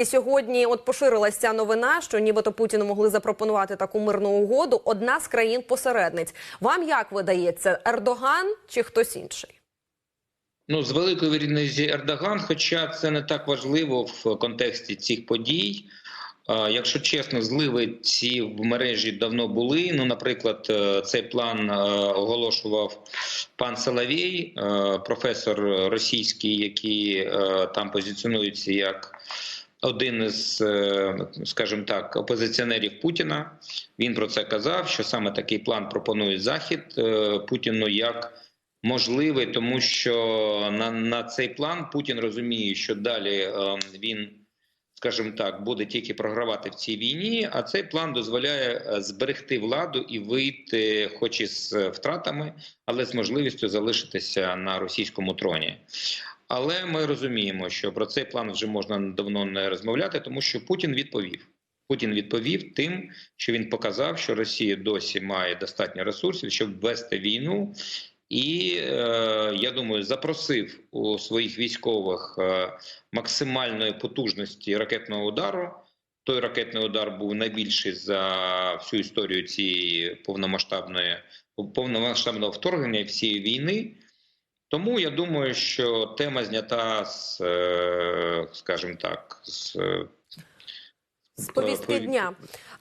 І Сьогодні от поширилася ця новина, що нібито Путіну могли запропонувати таку мирну угоду. Одна з країн-посередниць. Вам як видається, Ердоган чи хтось інший? Ну, з великою вірністю Ердоган, хоча це не так важливо в контексті цих подій. Якщо чесно, зливи ці в мережі давно були. Ну, наприклад, е, цей план е, оголошував пан Соловей, е, професор російський, який там позиціонується як один із, е, скажімо так, опозиціонерів Путіна. Він про це казав, що саме такий план пропонує Захід е, Путіну як можливий, тому що на, на цей план Путін розуміє, що далі е, він, скажімо так, буде тільки програвати в цій війні. А цей план дозволяє зберегти владу і вийти, хоч і з втратами, але з можливістю залишитися на російському троні. Але ми розуміємо, що про цей план вже можна давно не розмовляти, тому що Путін відповів. Путін відповів тим, що він показав, що Росія досі має достатньо ресурсів, щоб вести війну, і е, я думаю, запросив у своїх військових е, максимальної потужності ракетного удару. Той ракетний удар був найбільший за всю історію цієї повномасштабної повномасштабного вторгнення всієї війни. Тому я думаю, що тема знята з, е, скажімо так, з е, З повістки дня.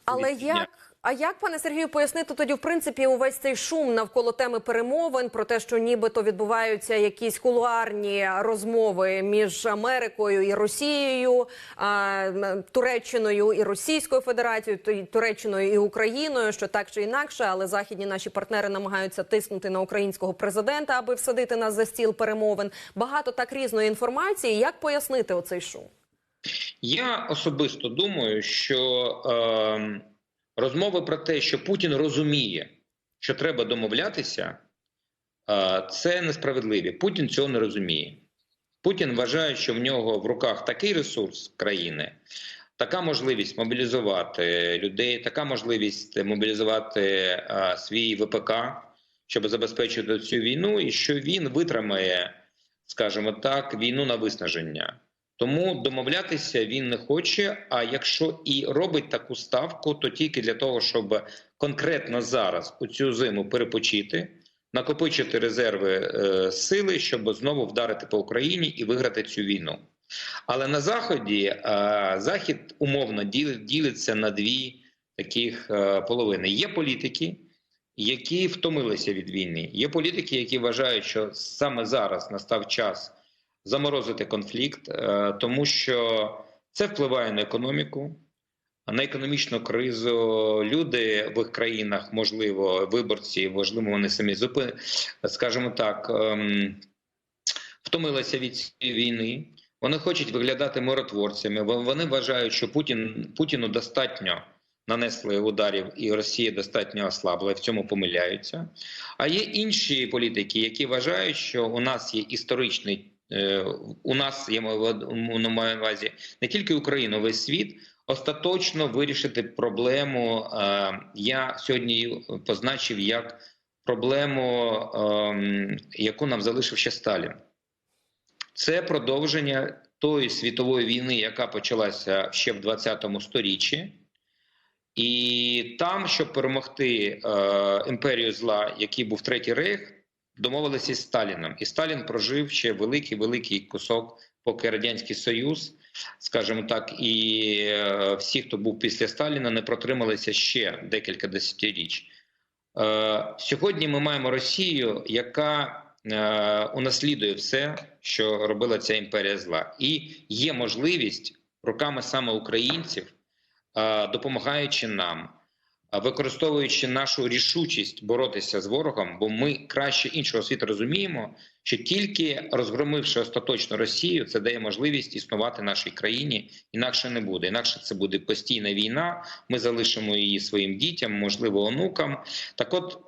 Але як а як пане Сергію пояснити тоді, в принципі, увесь цей шум навколо теми перемовин про те, що нібито відбуваються якісь кулуарні розмови між Америкою і Росією, Туреччиною і Російською Федерацією, Туреччиною і Україною, що так чи інакше, але західні наші партнери намагаються тиснути на українського президента, аби всадити нас за стіл перемовин. Багато так різної інформації. Як пояснити оцей шум? Я особисто думаю, що е, розмови про те, що Путін розуміє, що треба домовлятися, це несправедливі. Путін цього не розуміє. Путін вважає, що в нього в руках такий ресурс країни, така можливість мобілізувати людей, така можливість мобілізувати свій ВПК, щоб забезпечити цю війну, і що він витримає, скажімо так, війну на виснаження. Тому домовлятися він не хоче. А якщо і робить таку ставку, то тільки для того, щоб конкретно зараз у цю зиму перепочити, накопичити резерви е, сили, щоб знову вдарити по Україні і виграти цю війну. Але на заході е, захід умовно ділиться на дві таких е, половини. Є політики, які втомилися від війни. Є політики, які вважають, що саме зараз настав час заморозити конфлікт, е, тому що це впливає на економіку, на економічну кризу. Люди в їх країнах, можливо, виборці, можливо, вони самі зупи, скажімо так, ем, втомилися від цієї війни. Вони хочуть виглядати миротворцями. Вони вважають, що Путін Путіну достатньо нанесли ударів, і Росія достатньо ослабла. В цьому помиляються. А є інші політики, які вважають, що у нас є історичний. Е, У нас я маю на увазі не тільки Україну, весь світ остаточно вирішити проблему. е, Я сьогодні позначив як проблему, ем, яку нам залишив ще Сталін. Це продовження тої світової війни, яка почалася ще в 20 сторіччі. І там, щоб перемогти е, імперію зла, який був третій рейх, домовилися з Сталіном. І Сталін прожив ще великий великий кусок, поки радянський союз, скажімо так, і е, всі, хто був після Сталіна, не протрималися ще декілька десятиріч. Е, сьогодні ми маємо Росію, яка е, унаслідує все, що робила ця імперія зла, і є можливість руками саме українців, допомагаючи нам, використовуючи нашу рішучість боротися з ворогом, бо ми краще іншого світу розуміємо, що тільки розгромивши остаточно Росію, це дає можливість існувати нашій країні. Інакше не буде. Інакше це буде постійна війна. Ми залишимо її своїм дітям, можливо, онукам. Так, от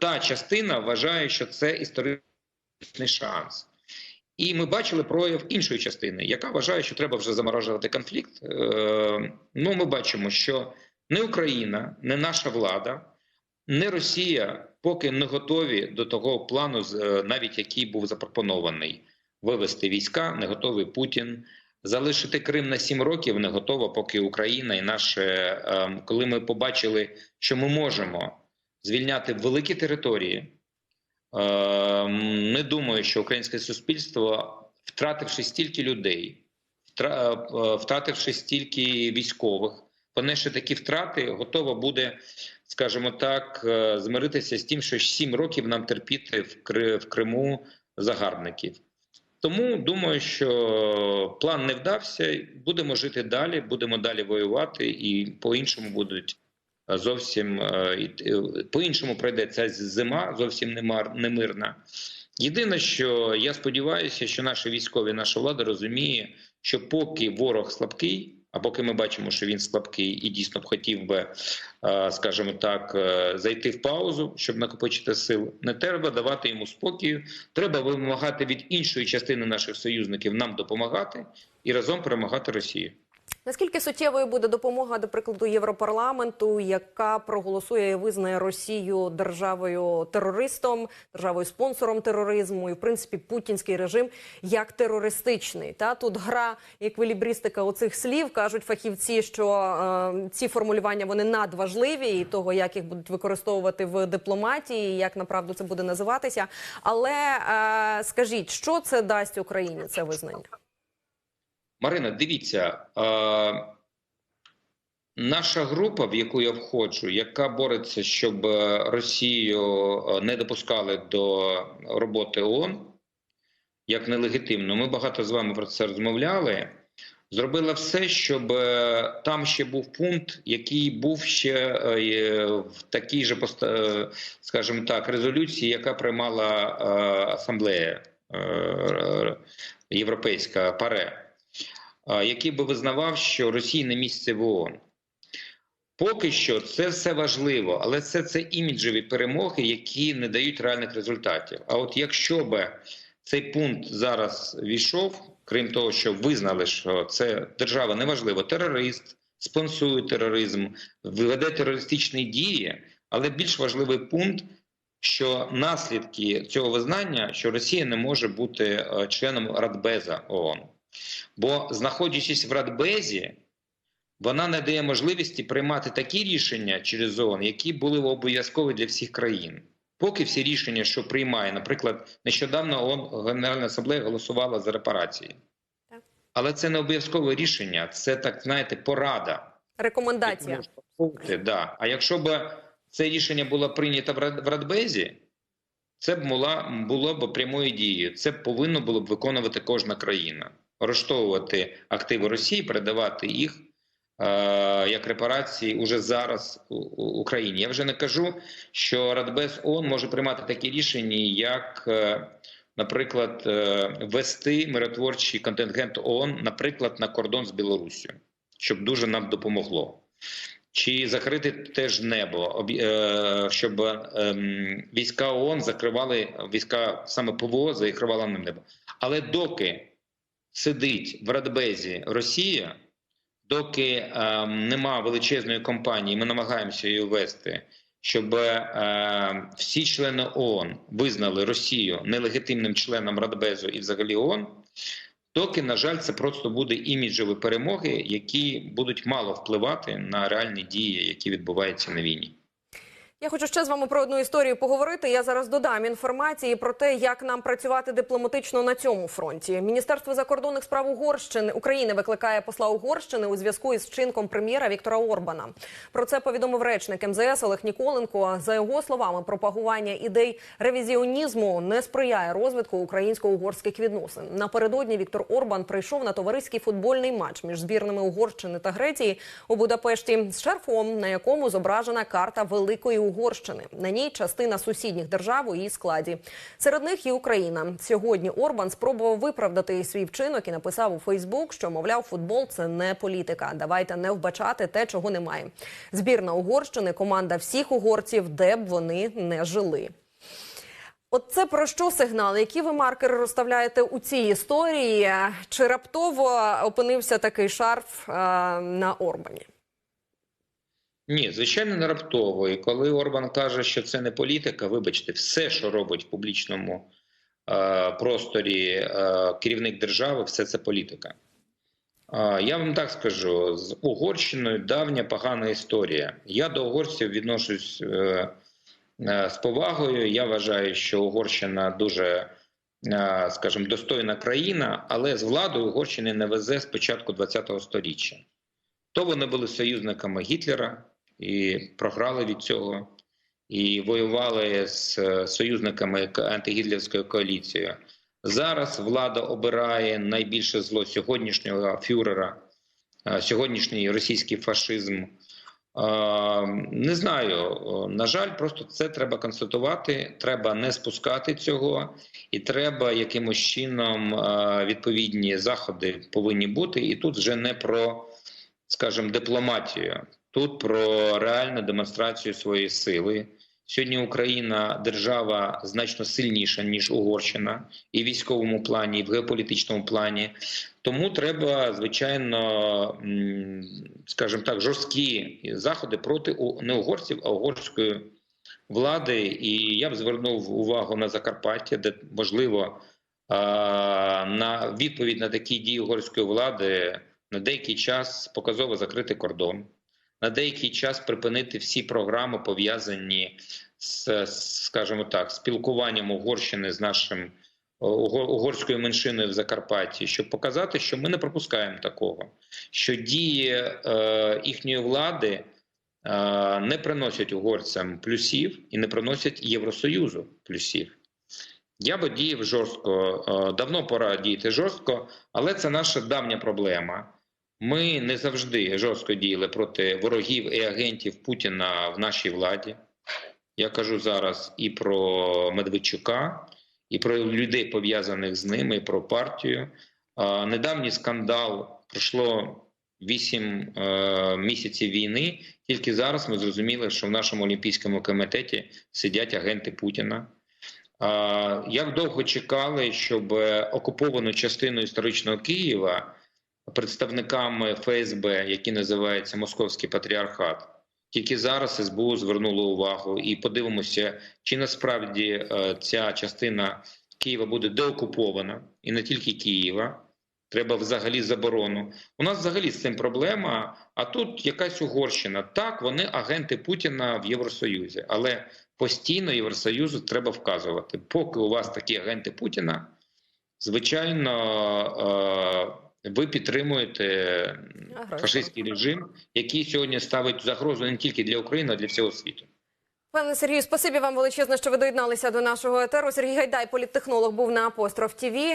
та частина вважає, що це історичний шанс. І ми бачили прояв іншої частини, яка вважає, що треба вже заморожувати конфлікт. Е, Ну, ми бачимо, що не Україна, не наша влада, не Росія поки не готові до того плану, е, навіть який був запропонований вивести війська, не готовий Путін. залишити Крим на сім років не готова, поки Україна і наше, е, коли ми побачили, що ми можемо звільняти великі території. Е, Не думаю, що українське суспільство, втративши стільки людей, е, втративши стільки військових, понесши такі втрати, готова буде, скажімо так, е, змиритися з тим, що сім років нам терпіти в Криму загарбників. Тому думаю, що план не вдався. Будемо жити далі, будемо далі воювати, і по-іншому будуть е, зовсім е, і- е, по-іншому пройде ця зима, зовсім немирна. Єдине, що я сподіваюся, що наші військові, наша влада розуміє, що поки ворог слабкий, а поки ми бачимо, що він слабкий і дійсно б хотів би, е, скажімо так, е, зайти в паузу, щоб накопичити сил, не треба давати йому спокою. Треба вимагати від іншої частини наших союзників нам допомагати і разом перемагати Росію. Наскільки суттєвою буде допомога, до прикладу, Європарламенту, яка проголосує і визнає Росію державою терористом, державою спонсором тероризму, і в принципі путінський режим як терористичний? Та тут гра еквілібристика оцих слів кажуть фахівці, що е, ці формулювання вони надважливі, і того, як їх будуть використовувати в дипломатії, як направду це буде називатися. Але е, скажіть, що це дасть Україні? Це визнання? Марина, дивіться, е, наша група, в яку я входжу, яка бореться, щоб е, Росію е, не допускали до роботи ООН як нелегітимно. Ми багато з вами про це розмовляли. Зробила все, щоб е, там ще був пункт, який був ще е, в такій же е, скажімо так, резолюції, яка приймала е, асамблея е, європейська ПАРЕ який би визнавав, що Росії не місце в ООН. Поки що це все важливо, але це, це іміджеві перемоги, які не дають реальних результатів. А от якщо би цей пункт зараз війшов, крім того, що визнали, що це держава неважливо, терорист, спонсує тероризм, веде терористичні дії, але більш важливий пункт, що наслідки цього визнання, що Росія не може бути е, членом Радбеза ООН. Бо знаходячись в Радбезі, вона не дає можливості приймати такі рішення через ООН, які були б обов'язкові для всіх країн. Поки всі рішення, що приймає, наприклад, нещодавно ООН, Генеральна асамблея голосувала за репарації. Так. Але це не обов'язкове рішення, це так знаєте, порада. Рекомендація. Пункти, да. А якщо б це рішення було прийнято в Радбезі, це б була, було б прямою дією. Це повинно було б виконувати кожна країна. Арештовувати активи Росії, передавати їх е, як репарації уже зараз у, у Україні. Я вже не кажу, що Радбез ООН може приймати такі рішення, як, е, наприклад, е, ввести миротворчий контингент ООН, наприклад, на кордон з Білоруссю, щоб дуже нам допомогло. Чи закрити теж небо, е, щоб ем, війська ООН закривали війська саме ПВО, закривали нам небо. Але доки сидить в Радбезі Росія, доки ем, нема величезної компанії, ми намагаємося її ввести, щоб е, всі члени ООН визнали Росію нелегітимним членом Радбезу і взагалі ООН, доки, на жаль, це просто буде іміджеві перемоги, які будуть мало впливати на реальні дії, які відбуваються на війні. Я хочу ще з вами про одну історію поговорити. Я зараз додам інформації про те, як нам працювати дипломатично на цьому фронті. Міністерство закордонних справ Угорщини України викликає посла Угорщини у зв'язку із вчинком прем'єра Віктора Орбана. Про це повідомив речник МЗС Олег Ніколенко. За його словами, пропагування ідей ревізіонізму не сприяє розвитку українсько-угорських відносин. Напередодні Віктор Орбан прийшов на товариський футбольний матч між збірними Угорщини та Греції у Будапешті з шарфом, на якому зображена карта Великої Угорщини. На ній частина сусідніх держав у її складі. Серед них і Україна. Сьогодні Орбан спробував виправдати свій вчинок і написав у Фейсбук, що мовляв, футбол це не політика. Давайте не вбачати те, чого немає. Збірна Угорщини команда всіх угорців, де б вони не жили. От це про що сигнали? Які ви маркери розставляєте у цій історії? Чи раптово опинився такий шарф е, на Орбані? Ні, звичайно, не раптово. І коли Орбан каже, що це не політика, вибачте, все, що робить в публічному е, просторі е, керівник держави, все це політика. А, Я вам так скажу: з Угорщиною давня погана історія. Я до угорців відношусь е, е, з повагою. Я вважаю, що Угорщина дуже, е, скажімо, достойна країна, але з владою Угорщини не везе з початку ХХ століття. То вони були союзниками Гітлера і програли від цього, і воювали з е, союзниками к- антигітлерською коаліцією. Зараз влада обирає найбільше зло сьогоднішнього фюрера, е, сьогоднішній російський фашизм. Е, Не знаю. На жаль, просто це треба констатувати. Треба не спускати цього, і треба якимось чином відповідні заходи повинні бути. І тут вже не про, скажімо, дипломатію, тут про реальну демонстрацію своєї сили. Сьогодні Україна держава значно сильніша ніж Угорщина і в військовому плані, і в геополітичному плані. Тому треба, звичайно, скажімо так, жорсткі заходи проти не угорців, а угорської влади. І я б звернув увагу на Закарпаття, де можливо на відповідь на такі дії угорської влади на деякий час показово закрити кордон. На деякий час припинити всі програми пов'язані з, скажімо так, спілкуванням Угорщини з нашим угорською меншиною в Закарпатті, щоб показати, що ми не пропускаємо такого, що дії е, їхньої влади е, не приносять угорцям плюсів і не приносять Євросоюзу плюсів. Я би діяв жорстко, е, давно пора діяти жорстко, але це наша давня проблема. Ми не завжди жорстко діяли проти ворогів і агентів Путіна в нашій владі. Я кажу зараз і про Медведчука, і про людей, пов'язаних з ними, і про партію. Недавній скандал пройшло 8 е, місяців війни. Тільки зараз ми зрозуміли, що в нашому олімпійському комітеті сидять агенти Путіна. Як довго чекали, щоб окуповану частину історичного Києва представниками ФСБ, які називаються Московський патріархат, тільки зараз СБУ звернуло увагу і подивимося, чи насправді е, ця частина Києва буде деокупована, і не тільки Києва. Треба взагалі заборону. У нас взагалі з цим проблема. А тут якась Угорщина. Так, вони агенти Путіна в Євросоюзі, але постійно Євросоюзу треба вказувати. Поки у вас такі агенти Путіна, звичайно, е, ви підтримуєте фашистський режим, який сьогодні ставить загрозу не тільки для України, а для всього світу. Пане Сергію, спасибі вам величезне, що ви доєдналися до нашого етеру. Сергій Гайдай, політтехнолог, був на апостроф ТІВІ.